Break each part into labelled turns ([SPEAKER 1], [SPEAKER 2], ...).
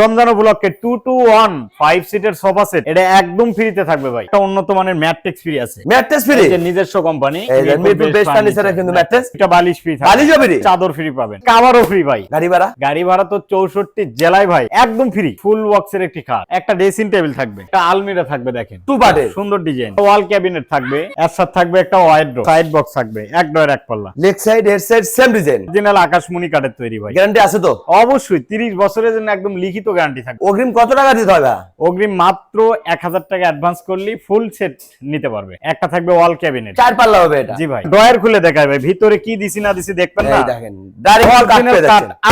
[SPEAKER 1] রমজান উপলক্ষে two two one five সিটের sofa set এটা একদম ফ্রিতে থাকবে ভাই। একটা উন্নত মানের ম্যাট্রিক্স ফ্রি আছে।
[SPEAKER 2] ম্যাট্রেস ফ্রি
[SPEAKER 1] নিজস্ব কোম্পানি
[SPEAKER 2] কিন্তু
[SPEAKER 1] এটা বালিশ ফ্রি
[SPEAKER 2] বালিশও?
[SPEAKER 1] চাদর ফ্রি পাবেন। কাভারও ফ্রি ভাই।
[SPEAKER 2] গাড়ি ভাড়া?
[SPEAKER 1] গাড়ি ভাড়া তো চৌষট্টি জেলায় ভাই একদম ফ্রি ফুল বক্সের একটি খাট একটা ড্রেসিং টেবিল থাকবে। একটা আলমিরা থাকবে দেখেন।
[SPEAKER 2] টু
[SPEAKER 1] সুন্দর ডিজাইন ওয়াল ক্যাবিনেট থাকবে। এর সাথে থাকবে একটা ওয়াইড্রো সাইড বক্স থাকবে। এক ডয়ের এক পাল্লা।
[SPEAKER 2] Leg side head side same design
[SPEAKER 1] original আকাশমণি কাঠের তৈরি ভাই।
[SPEAKER 2] গ্যারান্টি আছে তো?
[SPEAKER 1] অবশ্যই। তিরিশ বছরের জন্য একদম লিখিত গ্যারান্টি থাকবে।
[SPEAKER 2] অগ্রিম কত টাকা দিতে হবে?
[SPEAKER 1] অগ্রিম মাত্র এক হাজার টাকা অ্যাডভান্স করলেই ফুল সেট নিতে পারবে। একটা থাকবে ওয়াল ক্যাবিনেট
[SPEAKER 2] চার পাল্লা হবে এটা।
[SPEAKER 1] জি ভাই। ড্রয়ার খুলে দেখায় ভাই ভিতরে কি দিছি না দিছি দেখবেন না।
[SPEAKER 2] দেখেন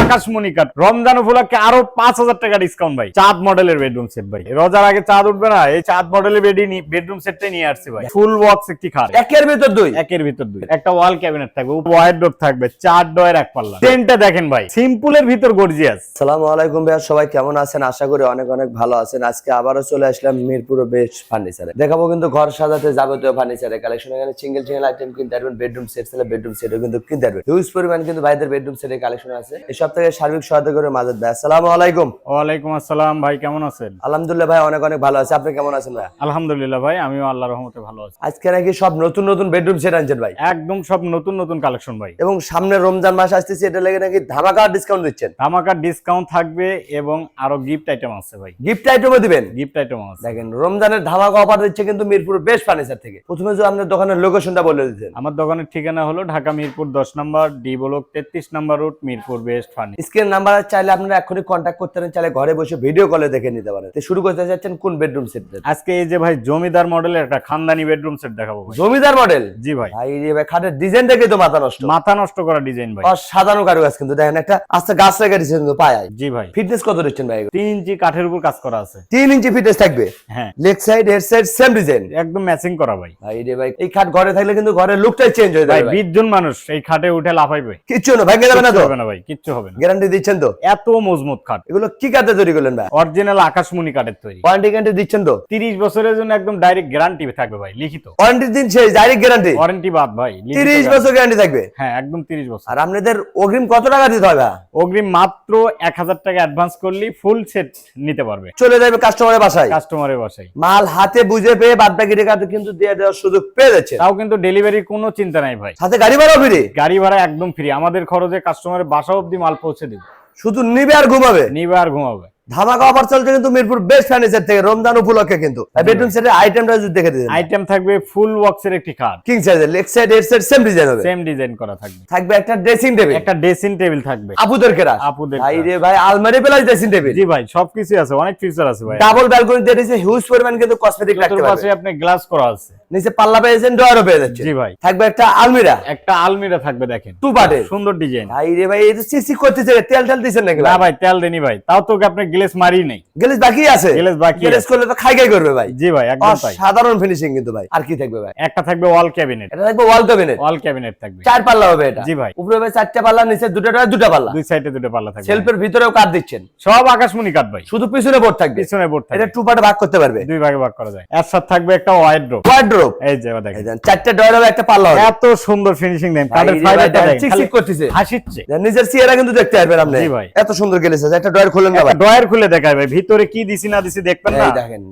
[SPEAKER 1] আকাশমণি কাঠ রমজান উপলক্ষে আরও পাঁচ হাজার টাকা ডিসকাউন্ট ভাই। চাঁদ মডেলের বেডরুম সেট ভাই। রোজার আগে চাঁদ উঠবে না এই চাঁদ মডেলের বেডি বেডরুম সেটটাই নিয়ে আসছে ভাই। ফুল বক্স একটি খাট
[SPEAKER 2] একের ভিতর দুই।
[SPEAKER 1] একের ভিতর দুই। একটা ওয়াল ক্যাবিনেট থাকবে ওয়াইড ডোর থাকবে চার ডয়ের এক পাল্লা। টেনটা দেখেন ভাই সিম্পলের ভিতর গর্জিয়াস
[SPEAKER 2] সালামু আলাইকুম ভাইয়া সবাই কেমন আছেন? আশা করি অনেক অনেক ভালো আছেন। আজকে আবারও চলে আসলাম মিরপুর বেস্ট ফার্নিচারে। দেখাবো কিন্তু ঘর সাজাতে যাবতীয় ফার্নিচারের কালেকশন এখানে সিঙ্গেল সিঙ্গেল আইটেম কিনতে পারবেন বেডরুম সেট ছেলে বেডরুম সেটও কিন্তু কিনতে পারবেন। হিউজ পরিমাণ কিন্তু ভাইদের বেডরুম সেটের কালেকশন আছে। এই থেকে সার্বিক সহায়তা করে মাজাদ ভাই। আসসালামু আলাইকুম।
[SPEAKER 1] ওয়ালাইকুম আসসালাম ভাই কেমন আছেন?
[SPEAKER 2] আলহামদুলিল্লাহ ভাই অনেক অনেক ভালো আছে। আপনি কেমন আছেন ভাই?
[SPEAKER 1] আলহামদুলিল্লাহ ভাই আমিও আল্লাহ রহমতে ভালো আছি।
[SPEAKER 2] আজকে নাকি সব নতুন নতুন বেডরুম সেট আনছেন ভাই?
[SPEAKER 1] একদম সব নতুন নতুন কালেকশন ভাই।
[SPEAKER 2] এবং সামনে রমজান মাস আসতেছে এটা লেগে নাকি ধামাকা ডিসকাউন্ট দিচ্ছেন?
[SPEAKER 1] ধামাকা ডিসকাউন্ট থাকবে এবং আরও গিফট আইটেম আছে ভাই।
[SPEAKER 2] গিফট আইটেমও দিবেন
[SPEAKER 1] গিফট আইটেম আছে।
[SPEAKER 2] দেখেন রমজানের ধামাকা অফার দিচ্ছে কিন্তু মিরপুর বেস্ট ফার্নিচার থেকে। প্রথমে যে আপনার দোকানের লোকেশনটা বলে দিতেন।
[SPEAKER 1] আমার দোকানের ঠিকানা হলো ঢাকা মিরপুর দশ নম্বর ডি ব্লক তেত্রিশ নম্বর route Mirpur best furniture
[SPEAKER 2] screen number চাইলে আপনারা এখনই কন্ট্যাক্ট করতে পারেন চাইলে ঘরে বসে ভিডিও কলে দেখে নিতে পারেন। তো শুরু করতে চাচ্ছেন কোন বেডরুম সেট
[SPEAKER 1] আজকে এই যে ভাই জমিদার মডেলের একটা খানদানি বেডরুম সেট দেখাবো
[SPEAKER 2] জমিদার মডেল
[SPEAKER 1] জি ভাই।
[SPEAKER 2] ভাই রে ভাই খাটের ডিজাইন দেখে তো মাথা নষ্ট।
[SPEAKER 1] মাথা নষ্ট করা ডিজাইন ভাই।
[SPEAKER 2] আর সাজানো কারুকাজ কিন্তু। দেখেন একটা আস্তে গাছ রেখে দিচ্ছেন কিন্তু পায়।
[SPEAKER 1] জি ভাই।
[SPEAKER 2] ফিটনেস কত দিচ্ছেন ভাই
[SPEAKER 1] তিন ইঞ্চি কাঠের উপর কাজ করা আছে।
[SPEAKER 2] তিন ইঞ্চি ফিটনেস থাকবে।
[SPEAKER 1] হ্যাঁ।
[SPEAKER 2] Leg side head side same design
[SPEAKER 1] একদম ম্যাচিং করা ভাই।
[SPEAKER 2] ভাই রে ভাই এই খাট ঘরে থাকলে কিন্তু ঘরের লুকটাই চেঞ্জ হয়ে যাবে ভাই।
[SPEAKER 1] বিশ জন মানুষ এই খাটে উঠে লাফাইবে।
[SPEAKER 2] কিচ্ছু না ভেঙে যাবে না তো?
[SPEAKER 1] হবে না ভাই কিচ্ছু হবে না।
[SPEAKER 2] গ্যারান্টি দিচ্ছেন তো?
[SPEAKER 1] এত মজবুত খাট।
[SPEAKER 2] এগুলো কি কাঠে তৈরি করলেন ভাই?
[SPEAKER 1] অরিজিনাল আকাশমণি কাঠের তৈরি।
[SPEAKER 2] ওয়ারেন্টি গ্যারান্টি দিচ্ছেন তো?
[SPEAKER 1] তিরিশ বছরের জন্য একদম ডাইরেক্ট গ্যারান্টি থাকবে ভাই লিখিত।
[SPEAKER 2] ওয়ারেন্টি দিন শেষ ডাইরেক্ট গ্যারান্টি
[SPEAKER 1] ওয়ারেন্টি বাদ ভাই লিখিত
[SPEAKER 2] তিরিশ
[SPEAKER 1] guarantee।
[SPEAKER 2] বছর গ্যারান্টি থাকবে?
[SPEAKER 1] হ্যাঁ একদম তিরিশ বছর।
[SPEAKER 2] আর আপনাদের অগ্রিম কত টাকা দিতে হবে
[SPEAKER 1] অগ্রিম মাত্র এক হাজার টাকা অ্যাডভান্স করলেই ফুল সেট নিতে পারবে।
[SPEAKER 2] চলে যাবে কাস্টমারের বাসায়?
[SPEAKER 1] কাস্টমারের বাসায়।
[SPEAKER 2] মাল হাতে বুঝে পেয়ে বাদ বাকি টাকা কিন্তু দিয়ে দেওয়ার সুযোগ পেয়ে যাচ্ছে
[SPEAKER 1] তাও কিন্তু ডেলিভারির কোনো চিন্তা নাই ভাই।
[SPEAKER 2] সাথে গাড়ি ভাড়াও ফ্রি
[SPEAKER 1] গাড়ি ভাড়া একদম ফ্রি আমাদের খরচে কাস্টমারের বাসা অব্দি মাল পৌঁছে দিব।
[SPEAKER 2] শুধু নিবে আর ঘুমাবে?
[SPEAKER 1] নিবে আর ঘুমাবে।
[SPEAKER 2] ধামাকা অফার চলছে কিন্তু মিরপুর বেস্ট ফার্নিচার থেকে রমজান উপলক্ষে কিন্তু। বেডরুম সেটের আইটেমটা যদি দেখে দিন
[SPEAKER 1] আইটেম থাকবে ফুল বক্সের একটি খাট
[SPEAKER 2] কিং সাইজের leg side head side same design হবে।
[SPEAKER 1] সেম ডিজাইন করা থাকবে।
[SPEAKER 2] থাকবে একটা ড্রেসিং টেবিল
[SPEAKER 1] একটা ড্রেসিং টেবিল থাকবে।
[SPEAKER 2] আপুদের কেরা
[SPEAKER 1] আপুদের
[SPEAKER 2] ভাই রে ভাই আলমারি প্লাস ড্রেসিং টেবিল
[SPEAKER 1] জি ভাই সবকিছু আছে অনেক ফিচার আছে ভাই।
[SPEAKER 2] ডাবল ব্যালকনি দিয়ে দিয়েছে হিউজ পরিমাণ কিন্তু কসমেটিক রাখতে পারবে।
[SPEAKER 1] আপনি গ্লাস করা আছে।
[SPEAKER 2] নিচে পাল্লা পেয়েছেন ডয়ারও পেয়ে যাচ্ছে।
[SPEAKER 1] জি ভাই।
[SPEAKER 2] থাকবে একটা আলমিরা।
[SPEAKER 1] একটা আলমিরা থাকবে দেখেন।
[SPEAKER 2] টু পার্টের
[SPEAKER 1] সুন্দর ডিজাইন
[SPEAKER 2] ভাই রে ভাই এই সিসি করতেছে তেল তেল দিচ্ছেন নাকি
[SPEAKER 1] না ভাই? তেল দেনি ভাই। তাও তোকে আপনি গ্লেস মারি নেই।
[SPEAKER 2] গেলিস বাকি আছে?
[SPEAKER 1] গ্লেস বাকি
[SPEAKER 2] গেলিস করলে তো খাই খাই করবে ভাই।
[SPEAKER 1] জি ভাই একদম তাই।
[SPEAKER 2] সাধারণ ফিনিশিং কিন্তু ভাই। আর কি থাকবে ভাই?
[SPEAKER 1] একটা থাকবে ওয়াল ক্যাবিনেট
[SPEAKER 2] এটা থাকবে ওয়াল ক্যাবিনেট
[SPEAKER 1] ওয়াল ক্যাবিনেট থাকবে।
[SPEAKER 2] চার পাল্লা হবে এটা।
[SPEAKER 1] জি ভাই।
[SPEAKER 2] উপরে হবে চারটা পাল্লা নিচে দুটো দুটা পাল্লা।
[SPEAKER 1] দুই সাইডে দুটো পাল্লা থাকবে।
[SPEAKER 2] সেলফের ভিতরেও কাট দিচ্ছেন।
[SPEAKER 1] সব আকাশমণি কাট ভাই।
[SPEAKER 2] শুধু পিছনে বোর্ড থাকবে।
[SPEAKER 1] পিছনে বোর্ড থাকবে।
[SPEAKER 2] এটা টু পার্টে ভাগ করতে পারবে।
[SPEAKER 1] দুই ভাগে ভাগ করা যায়। এর সাথে থাকবে একটা ওয়াইড্রোপ
[SPEAKER 2] ওয়ার্ড্রোপ
[SPEAKER 1] এই যে দেখেন।
[SPEAKER 2] চারটা ডয়ার হবে একটা পাল্লা হবে।
[SPEAKER 1] এত সুন্দর ফিনিশিং দেন।
[SPEAKER 2] ভাই
[SPEAKER 1] কাঠের
[SPEAKER 2] রে
[SPEAKER 1] ফাইবারটা
[SPEAKER 2] দেখেন,
[SPEAKER 1] দেখেন
[SPEAKER 2] চিকচিক করতেছে।
[SPEAKER 1] হাসিচ্ছে
[SPEAKER 2] নিজের চেহারা কিন্তু দেখতে পারবেন আপনি।
[SPEAKER 1] জি ভাই।
[SPEAKER 2] এত সুন্দর গেলিস আছে একটা ডয়ার খুলেন না ভাই।
[SPEAKER 1] ড্রয়ার খুলে দেখায় ভাই। ভিতরে কি দিছি না দিছি দেখবেন না।
[SPEAKER 2] দেখেন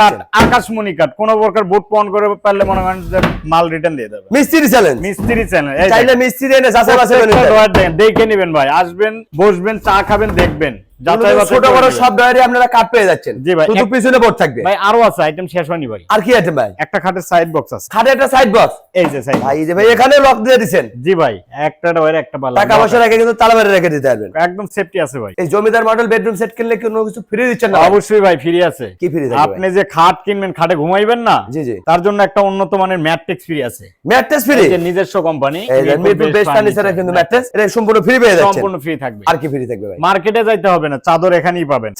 [SPEAKER 2] কাট
[SPEAKER 1] আকাশমণি কাঠ কোন প্রকার বুট পন করে পারলে মনে করেন যে মাল রিটার্ন দিয়ে দেবে।
[SPEAKER 2] মিস্ত্রি চ্যালেঞ্জ
[SPEAKER 1] মিস্ত্রি চ্যালেঞ্জ
[SPEAKER 2] চাইলে মিস্ত্রি এনে চাষাবাসে
[SPEAKER 1] দেখে নেবেন ভাই। আসবেন বসবেন চা খাবেন দেখবেন।
[SPEAKER 2] ছোট বড় সব ডয়ারে আপনারা কাট পেয়ে যাচ্ছেন।
[SPEAKER 1] জি ভাই,
[SPEAKER 2] শুধু পিছনে বোর্ড থাকবে।
[SPEAKER 1] ভাই আরও আছে আইটেম শেষ হয়নি ভাই।
[SPEAKER 2] আর কি আইটেম ভাই?
[SPEAKER 1] একটা খাটের সাইড বক্স আছে।
[SPEAKER 2] খাটে একটা সাইড বক্স
[SPEAKER 1] এই যে সাইড
[SPEAKER 2] ভাই এই যে ভাই এখানে লক দিয়ে
[SPEAKER 1] জি ভাই একটা ডয়ের একটা পাল্লা
[SPEAKER 2] টাকা পয়সা রেখে কিন্তু তালা মেরে রেখে দিতে পারবেন।
[SPEAKER 1] একদম সেফটি আছে ভাই।
[SPEAKER 2] এই জমিদার মডেল বেডরুম সেট কিনলে কি কিছু ফ্রি দিচ্ছেন না
[SPEAKER 1] অবশ্যই ভাই ফ্রি আছে।
[SPEAKER 2] কি ফ্রি থাকবে
[SPEAKER 1] আপনি যে খাট কিনবেন খাটে ঘুমাইবেন না
[SPEAKER 2] জি জি।
[SPEAKER 1] তার জন্য একটা উন্নত মানের ম্যাট্রিক্স ফ্রি আছে।
[SPEAKER 2] ম্যাট্রেস ফ্রি
[SPEAKER 1] যে নিজস্ব কোম্পানি
[SPEAKER 2] এই যে মিরপুর বেস্ট ফার্নিচারে কিন্তু ম্যাট্রেস এটা সম্পূর্ণ ফ্রি পেয়ে যাচ্ছেন।
[SPEAKER 1] সম্পূর্ণ ফ্রি থাকবে।
[SPEAKER 2] আর কি ফ্রি থাকবে ভাই?
[SPEAKER 1] মার্কেটে যাইতে হবে না চাদর এখানেই পাবেন।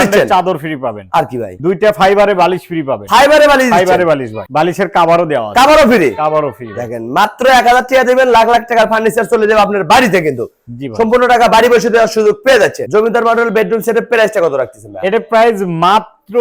[SPEAKER 2] দিচ্ছেন?
[SPEAKER 1] চাদর ফ্রি পাবেন।
[SPEAKER 2] আর কি ভাই?
[SPEAKER 1] দুইটা ফাইবারে বালিশ ফ্রি পাবেন।
[SPEAKER 2] ফাইবারে বালি
[SPEAKER 1] ফাইবারে বালিশ ভাই। বালিশের কাভারও দেওয়া আছে।
[SPEAKER 2] কাবারও ফ্রি
[SPEAKER 1] কাভারও ফ্রি
[SPEAKER 2] দেখেন মাত্র এক হাজার টাকা দেবেন লাখ লাখ টাকার ফার্নিচার চলে যাবে আপনার বাড়িতে কিন্তু। সম্পূর্ণ টাকা বাড়ি বসে দেওয়ার সুযোগ পেয়ে যাচ্ছে। জমিদার মডেল বেডরুম সেটের প্রাইসটা কত রাখতেছেন
[SPEAKER 1] এটা প্রাইস মাত্র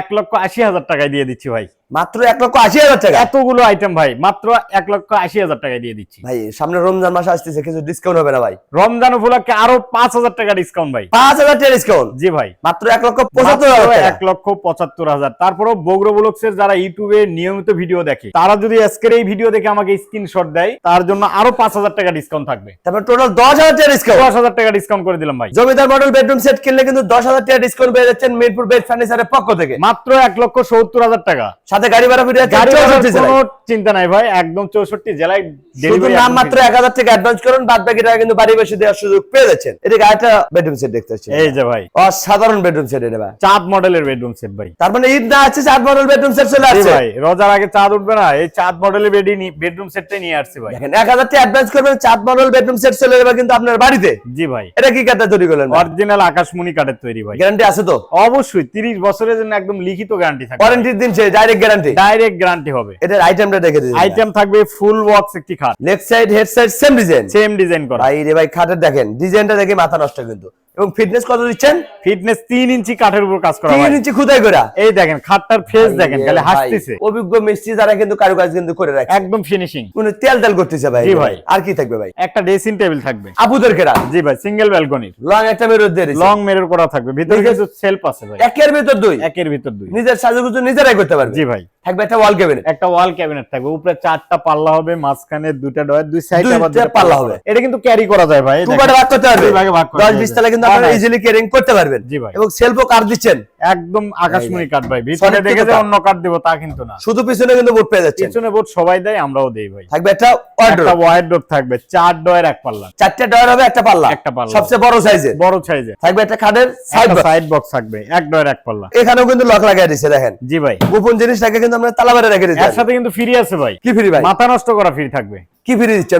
[SPEAKER 1] এক লক্ষ আশি হাজার টাকায় দিয়ে দিচ্ছি ভাই।
[SPEAKER 2] মাত্র এক লক্ষ আশি হাজার টাকা।
[SPEAKER 1] এতগুলো আইটেম ভাই মাত্র এক লক্ষ আশি হাজার টাকা দিয়ে দিচ্ছি।
[SPEAKER 2] ভাই সামনে রমজান মাস আসতেছে কিছু ডিসকাউন্ট হবে না ভাই।
[SPEAKER 1] রমজান উপলক্ষে আরও পাঁচ হাজার টাকা ডিসকাউন্ট ভাই।
[SPEAKER 2] পাঁচ হাজার টাকা ডিসকাউন্ট
[SPEAKER 1] জি ভাই।
[SPEAKER 2] মাত্র এক লক্ষ পঁচাত্তর হাজার
[SPEAKER 1] এক লক্ষ পঁচাত্তর হাজার। তারপরও বগ্র ব্লগসের যারা ইউটিউবে নিয়মিত ভিডিও দেখে তারা যদি আজকের এই ভিডিও দেখে আমাকে স্ক্রিনশট দেয় তার জন্য আরও পাঁচ হাজার টাকা ডিসকাউন্ট থাকবে।
[SPEAKER 2] তারপর টোটাল দশ হাজার টাকা ডিসকাউন্ট
[SPEAKER 1] দশ হাজার টাকা ডিসকাউন্ট করে দিলাম ভাই।
[SPEAKER 2] জমিদার মডেল বেডরুম সেট কিনলে কিন্তু দশ হাজার টাকা ডিসকাউন্ট পেয়ে যাচ্ছেন মিরপুর বেড ফার্নিচারের পক্ষ থেকে।
[SPEAKER 1] মাত্র এক লক্ষ সত্তর হাজার টাকা।
[SPEAKER 2] সাথে গাড়ি ভাড়া ফিরে
[SPEAKER 1] গাড়ি ভাড়ার
[SPEAKER 2] চৌষট্টি জেলায়।
[SPEAKER 1] কোনো চিন্তা নাই ভাই একদম চৌষট্টি জেলায়
[SPEAKER 2] শুধু নাম মাত্র
[SPEAKER 1] free।
[SPEAKER 2] এক হাজার টাকা অ্যাডভান্স করুন বাদ বাকি টাকা কিন্তু বাড়ি বসে দেওয়ার সুযোগ পেয়ে যাচ্ছেন। এদিকে আরেকটা বেডরুম সেট দেখতে পাচ্ছেন।
[SPEAKER 1] এই যে ভাই।
[SPEAKER 2] অসাধারণ বেডরুম সেট এটা ভাই।
[SPEAKER 1] চাঁদ মডেলের বেডরুম সেট ভাই।
[SPEAKER 2] তার মানে ঈদ না আছে চার মডেল বেডরুম সেট চলে আসছে।
[SPEAKER 1] ভাই রোজার আগে চাঁদ উঠবে না এই চাঁদ মডেলের বেডি বেডরুম সেটটাই নিয়ে আসছি ভাই।
[SPEAKER 2] দেখেন টাকা অ্যাডভান্স করবেন চার মডেল বেডরুম সেট চলে যাবে কিন্তু আপনার বাড়িতে।
[SPEAKER 1] জি ভাই।
[SPEAKER 2] এটা কি কাটা তৈরি করলেন
[SPEAKER 1] অরিজিনাল আকাশমণি কাঠের তৈরি ভাই।
[SPEAKER 2] গ্যারান্টি আছে তো?
[SPEAKER 1] অবশ্যই তিরিশ বছরের জন্য একদম লিখিত গ্যারান্টি
[SPEAKER 2] ওয়ারেন্টির দিন শেষ ডাইরেক্ট গ্যারান্টি
[SPEAKER 1] ডাইরেক্ট গ্যারান্টি হবে।
[SPEAKER 2] এটার আইটেমটা দেখে দিন
[SPEAKER 1] আইটেম থাকবে ফুল বক্স একটি খাট।
[SPEAKER 2] Left side head side same design
[SPEAKER 1] same design করা।
[SPEAKER 2] ভাই রে ভাই খাটের দেখেন ডিজাইনটা দেখে মাথা নষ্ট কিন্তু। এবং ফিটনেস কত দিচ্ছেন?
[SPEAKER 1] ফিটনেস তিন ইঞ্চি কাঠের উপর কাজ করা
[SPEAKER 2] তিন ইঞ্চি খুদাই করা?
[SPEAKER 1] এই দেখেন খাটটার ফেস দেখেন খালি হাসতেছে।
[SPEAKER 2] অভিজ্ঞ মিস্ত্রি যারা কিন্তু কারুকাজ কিন্তু করে রাখে।
[SPEAKER 1] একদম ফিনিশিং
[SPEAKER 2] মানে তেল তেল করতেছে ভাই
[SPEAKER 1] জি ভাই।
[SPEAKER 2] আর কি থাকবে ভাই?
[SPEAKER 1] একটা ড্রেসিং টেবিল থাকবে।
[SPEAKER 2] আপুদের কেরা
[SPEAKER 1] জি ভাই সিঙ্গেল ব্যালকনি
[SPEAKER 2] লং একটা মেরুদ দিয়ে।
[SPEAKER 1] লং মেরর করা থাকবে। ভিতরে কিন্তু সেলফ আছে ভাই।
[SPEAKER 2] একের ভিতর দুই।
[SPEAKER 1] একের ভিতর দুই।
[SPEAKER 2] নিজের সাজুগুজু নিজেরাই করতে পারবে।
[SPEAKER 1] জি ভাই।
[SPEAKER 2] থাকবে একটা ওয়াল ক্যাবিনেট
[SPEAKER 1] একটা ওয়াল ক্যাবিনেট থাকবে। উপরে চারটা পাল্লা হবে মাঝখানে দুইটা ডয়ার দুই সাইডে আবার দুইটা
[SPEAKER 2] পাল্লা হবে।
[SPEAKER 1] এটা কিন্তু ক্যারি করা যায় ভাই
[SPEAKER 2] ভাগ করতে
[SPEAKER 1] দুই ভাগে ভাগ করা
[SPEAKER 2] দশ
[SPEAKER 1] যায়।
[SPEAKER 2] বিশ তলা কিন্তু আপনারা ইজিলি কেয়ারিং করতে পারবেন।
[SPEAKER 1] জি ভাই।
[SPEAKER 2] এবং সেলফও দিচ্ছেন।
[SPEAKER 1] একদম আকাশমণি কাঠ ভাই। ভিতরে দেখে যে অন্য কাঠ দেবো তা কিন্তু না।
[SPEAKER 2] শুধু পিছনে কিন্তু বুট পেয়ে যাচ্ছেন।
[SPEAKER 1] পিছনে বোর্ড সবাই দেয় আমরাও দেই ভাই।
[SPEAKER 2] থাকবে একটা
[SPEAKER 1] একটা
[SPEAKER 2] ওয়ার্ড্রোব
[SPEAKER 1] ওয়াইড ডোর থাকবে চার ডয়ের এক পাল্লা।
[SPEAKER 2] চারটে ডয়ার হবে একটা পাল্লা।
[SPEAKER 1] একটা পাল্লা।
[SPEAKER 2] সবচেয়ে বড় সাইজের
[SPEAKER 1] বড় সাইজে
[SPEAKER 2] থাকবে একটা খাটের সাইড
[SPEAKER 1] বক্স থাকবে এক ডয়ের এক পাল্লা।
[SPEAKER 2] এখানেও কিন্তু লক লাগাই দিছে দেখেন।
[SPEAKER 1] জি ভাই।
[SPEAKER 2] গোপন জিনিসটাকে কিন্তু আমরা তালা মেরে রেখে দিচ্ছি
[SPEAKER 1] সাথে কিন্তু ফ্রি আছে ভাই।
[SPEAKER 2] কি ফ্রি ভাই?
[SPEAKER 1] মাথা নষ্ট করা ফ্রি থাকবে।
[SPEAKER 2] কি ফ্রি দিচ্ছে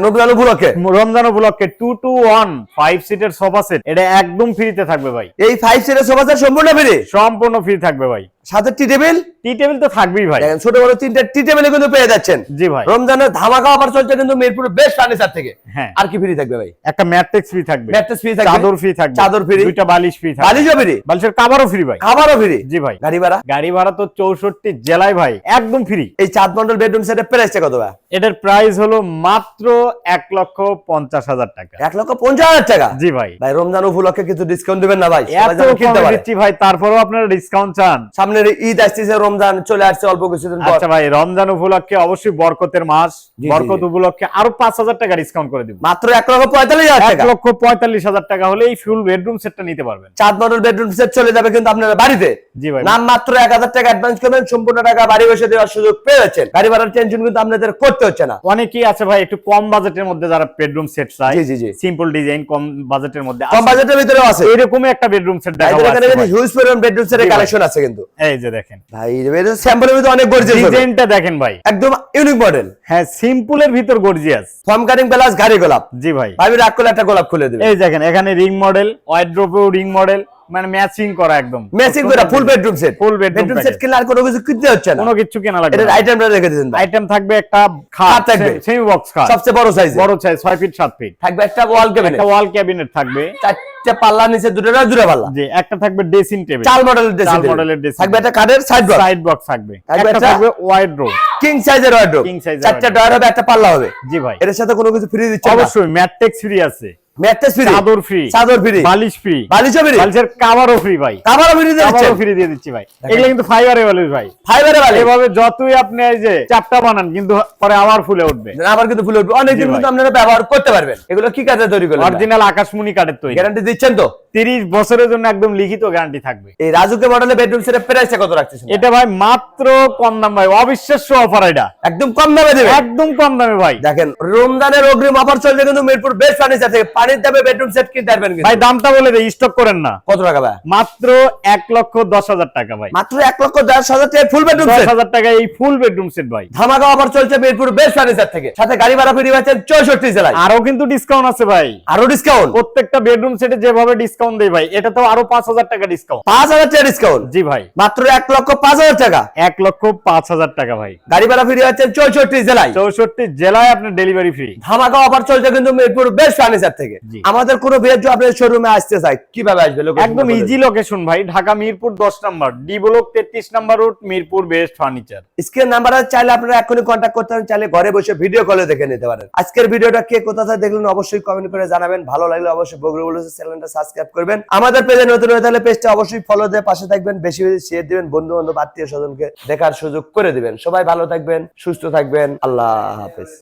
[SPEAKER 1] রমজান উপলক্ষে? টু টু ওয়ান ফাইভ সিটের সোফা সেট এটা একদম ফ্রিতে থাকবে ভাই।
[SPEAKER 2] এই ফাইভ সিটের সোফা সেট সম্পূর্ণ ফ্রি
[SPEAKER 1] সম্পূর্ণ ফ্রি থাকবে ভাই।
[SPEAKER 2] সাথে টি টেবিল?
[SPEAKER 1] টি টেবিল তো থাকবেই ভাই।
[SPEAKER 2] দেখেন ছোট বড় তিনটা টি টেবিলে কিন্তু পেয়ে যাচ্ছেন।
[SPEAKER 1] জি ভাই।
[SPEAKER 2] রমজানের ধামাকা অফার চলছে কিন্তু মিরপুর বেস্ট ফার্নিচার থেকে।
[SPEAKER 1] হ্যাঁ।
[SPEAKER 2] আর কি ফ্রি থাকবে ভাই?
[SPEAKER 1] একটা ম্যাট্রিক্স ফ্রি থাকবে।
[SPEAKER 2] ফ্রি থাকবে।
[SPEAKER 1] চাদর ফ্রি থাকবে।
[SPEAKER 2] চাদর free।
[SPEAKER 1] দুইটা বালিশ ফ্রি থাকবে।
[SPEAKER 2] বালিশও ফ্রি
[SPEAKER 1] বালিশের কাভারও ফ্রি ভাই।
[SPEAKER 2] ফ্রি
[SPEAKER 1] জি ভাই।
[SPEAKER 2] গাড়ি ভাড়া?
[SPEAKER 1] গাড়ি ভাড়া তো চৌষট্টি জেলায় ভাই একদম ফ্রি
[SPEAKER 2] এই চাঁদ মন্ডল বেডরুম সেটের প্রাইসটা কত ভাই?
[SPEAKER 1] এটার প্রাইস হলো মাত্র এক লক্ষ পঞ্চাশ হাজার টাকা।
[SPEAKER 2] এক লক্ষ পঞ্চাশ হাজার টাকা?
[SPEAKER 1] জি ভাই।
[SPEAKER 2] ভাই রমজান উপলক্ষে কিছু ডিসকাউন্ট দিবেন না ভাই
[SPEAKER 1] দিচ্ছি ভাই তারপরেও আপনারা ডিসকাউন্ট চান।
[SPEAKER 2] সামনের ঈদ আসতেছে রমজান চলে আসছে অল্প কিছুদিন
[SPEAKER 1] আচ্ছা ভাই রমজান উপলক্ষে অবশ্যই বরকতের মাস। বরকত উপলক্ষে আরও পাঁচ হাজার টাকা ডিসকাউন্ট করে দিব।
[SPEAKER 2] মাত্র এক লক্ষ পঁয়তাল্লিশ হাজার
[SPEAKER 1] এক লক্ষ পঁয়তাল্লিশ হাজার টাকা হলে এই ফুল বেডরুম সেটটা নিতে পারবেন।
[SPEAKER 2] চাঁদ মডেল বেডরুম সেট চলে যাবে কিন্তু আপনারা বাড়িতে।
[SPEAKER 1] জি ভাই।
[SPEAKER 2] নাম মাত্র এক হাজার টাকা অ্যাডভান্স করবেন সম্পূর্ণ টাকা বাড়ি বসে দেওয়ার সুযোগ পেয়ে যাচ্ছেন গাড়ি ভাড়ার টেনশন কিন্তু আপনাদের করতে হচ্ছে না।
[SPEAKER 1] অনেকেই আছে ভাই একটু কম বাজেটের মধ্যে যারা বেডরুম সেট চায়।
[SPEAKER 2] জি, জি, জি।
[SPEAKER 1] সিম্পল ডিজাইন কম বাজেটের মধ্যে
[SPEAKER 2] কম বাজেটের ভিতরে আছে।
[SPEAKER 1] এরকমই একটা বেডরুম সেট দেখাবো
[SPEAKER 2] এখানে
[SPEAKER 1] ভাই।
[SPEAKER 2] হিউজ পরিমাণ বেডরুম সেটের কালেকশন আছে কিন্তু।
[SPEAKER 1] এই যে দেখেন।
[SPEAKER 2] ভাই এটা স্যাম্পলের ভিতরে অনেক গর্জিয়াস
[SPEAKER 1] ডিজাইনটা দেখেন ভাই।
[SPEAKER 2] একদম ইউনিক মডেল
[SPEAKER 1] হ্যাঁ সিম্পলের ভিতর গর্জিয়াস
[SPEAKER 2] ফর্ম কাটিং প্লাস গাড়ি গোলাপ।
[SPEAKER 1] জি ভাই।
[SPEAKER 2] ভাবি রাগ করলে একটা গোলাপ খুলে দিবে।
[SPEAKER 1] এই দেখেন এখানে রিং মডেল ওয়াইড্রোপেও রিং মডেল মানে ম্যাচিং করা একদম।
[SPEAKER 2] ম্যাচিং করে full bedroom set
[SPEAKER 1] bedroom
[SPEAKER 2] bedroom set
[SPEAKER 1] package।
[SPEAKER 2] কিনলে আর কোনো কিছু কিনতে হচ্ছে না।
[SPEAKER 1] কোনো কিছু কেনা লাগবে
[SPEAKER 2] এটার
[SPEAKER 1] না।
[SPEAKER 2] আইটেমটা রেখে দিয়েছেন
[SPEAKER 1] আইটেম থাকবে একটা
[SPEAKER 2] খাট থাকবে।
[SPEAKER 1] সেমি বক্স খাট।
[SPEAKER 2] সবচেয়ে বড় সাইজ
[SPEAKER 1] বড় সাইজ ছয় ফিট সাত ফিট
[SPEAKER 2] থাকবে একটা ওয়াল ক্যাবিনেট
[SPEAKER 1] একটা ওয়াল ক্যাবিনেট থাকবে।
[SPEAKER 2] চারটে পাল্লা নিচে দুটো না দুটো পাল্লা?
[SPEAKER 1] যে একটা থাকবে ড্রেসিং টেবিল
[SPEAKER 2] চাল মডেলের ড্রেসিং
[SPEAKER 1] চাল মডেলের
[SPEAKER 2] থাকবে একটা কাঠের সাইড বক্স
[SPEAKER 1] সাইড বক্স থাকবে একটা থাকবে ওয়াইড রোড
[SPEAKER 2] কিং সাইজের
[SPEAKER 1] King size এর
[SPEAKER 2] চারটে ডয়ার হবে একটা পাল্লা হবে।
[SPEAKER 1] জি ভাই।
[SPEAKER 2] এর সাথে কোনো কিছু ফ্রি দিচ্ছে
[SPEAKER 1] অবশ্যই ম্যাট্রিক্স ফ্রি আছে।
[SPEAKER 2] ম্যাট্রেস ফ্রি
[SPEAKER 1] চাদর ফ্রি
[SPEAKER 2] চাদর ফ্রি
[SPEAKER 1] বালিশ ফ্রি
[SPEAKER 2] বালিশও ফ্রি
[SPEAKER 1] বালিশের কাভারও ফ্রি ভাই।
[SPEAKER 2] কাভারও ফ্রি দিয়ে
[SPEAKER 1] দিচ্ছি ফ্রি দিয়ে দিচ্ছি ভাই। এগুলো কিন্তু ফাইবারে বালিশ ভাই।
[SPEAKER 2] ফাইবারে
[SPEAKER 1] এভাবে যতই আপনি এই যে চাপটা বানান কিন্তু পরে আবার ফুলে উঠবে।
[SPEAKER 2] আবার কিন্তু ফুলে উঠবে। অনেক দিন কিন্তু আপনারা ব্যবহার করতে পারবেন। এগুলো কি কাজে তৈরি করলেন?
[SPEAKER 1] অরিজিনাল আকাশমণি কাঠের তৈরি।
[SPEAKER 2] গ্যারান্টি দিচ্ছেন তো?
[SPEAKER 1] তিরিশ বছরের জন্য একদম লিখিত গ্যারান্টি থাকবে।
[SPEAKER 2] এই রাজুকে মডেলের বেডরুম সেটের প্রাইসটা কত রাখতেছেন
[SPEAKER 1] এটা ভাই মাত্র কম দাম ভাই অবিশ্বাস্য অফার এটা।
[SPEAKER 2] একদম কম দামে দেবে?
[SPEAKER 1] একদম কম দামে ভাই।
[SPEAKER 2] দেখেন রমজানের অগ্রিম অফার চলছে কিন্তু মিরপুর বেস্ট ফার্নিচার থেকে। পানির দামে বেডরুম সেট কিনতে পারবেন কিন্তু।
[SPEAKER 1] ভাই দামটা বলে দেয় স্টক করেন না।
[SPEAKER 2] কত টাকা ভাই?
[SPEAKER 1] মাত্র এক লক্ষ দশ হাজার টাকা ভাই।
[SPEAKER 2] মাত্র এক লক্ষ দশ হাজার টাকা ফুল বেডরুম
[SPEAKER 1] দশ
[SPEAKER 2] সেট
[SPEAKER 1] হাজার টাকা এই ফুল বেডরুম সেট ভাই।
[SPEAKER 2] ধামাকা অফার চলছে মিরপুর বেস্ট ফার্নিচার থেকে। সাথে গাড়ি ভাড়া ফ্রি পাচ্ছেন চৌষট্টি জেলায়।
[SPEAKER 1] আরও কিন্তু ডিসকাউন্ট আছে ভাই।
[SPEAKER 2] আরও ডিসকাউন্ট
[SPEAKER 1] প্রত্যেকটা বেডরুম সেটে যেভাবে ডিসকাউন্ট দেয় ভাই এটা তো আরও পাঁচ হাজার টাকা ডিসকাউন্ট
[SPEAKER 2] পাঁচ হাজার টাকা ডিসকাউন্ট
[SPEAKER 1] জি ভাই।
[SPEAKER 2] মাত্র এক লক্ষ পাঁচ হাজার টাকা?
[SPEAKER 1] এক লক্ষ পাঁচ হাজার টাকা ভাই।
[SPEAKER 2] গাড়ি ভাড়া ফ্রি পাচ্ছেন চৌষট্টি জেলায়।
[SPEAKER 1] চৌষট্টি জেলায় আপনার ডেলিভারি ফ্রি
[SPEAKER 2] ধামাকা অফার চলছে কিন্তু মিরপুর বেস্ট ফার্নিচার থেকে। আমাদের কোনো বিয়ের জন্য আপনাদের শোরুমে আসতে চাই কীভাবে আসবে
[SPEAKER 1] একদম ইজি লোকেশন ভাই ঢাকা মিরপুর দশ নাম্বার ডি ব্লক তেত্রিশ number route Mirpur best furniture
[SPEAKER 2] screen number চাইলে আপনারা এখনই কন্ট্যাক্ট করতে পারেন চাইলে ঘরে বসে ভিডিও কলে দেখে নিতে পারেন। আজকের ভিডিওটা কে কোথা থেকে দেখলেন অবশ্যই কমেন্ট করে জানাবেন। ভালো লাগলে অবশ্যই বলে চ্যানেলটা সাবস্ক্রাইব করবেন। আমাদের পেজে নতুন হয়ে তাহলে পেজটা অবশ্যই ফলো দিয়ে পাশে থাকবেন, বেশি বেশি শেয়ার দিবেন বন্ধু বান্ধব আত্মীয় স্বজনকে দেখার সুযোগ করে দিবেন। সবাই ভালো থাকবেন, সুস্থ থাকবেন। আল্লাহ হাফেজ।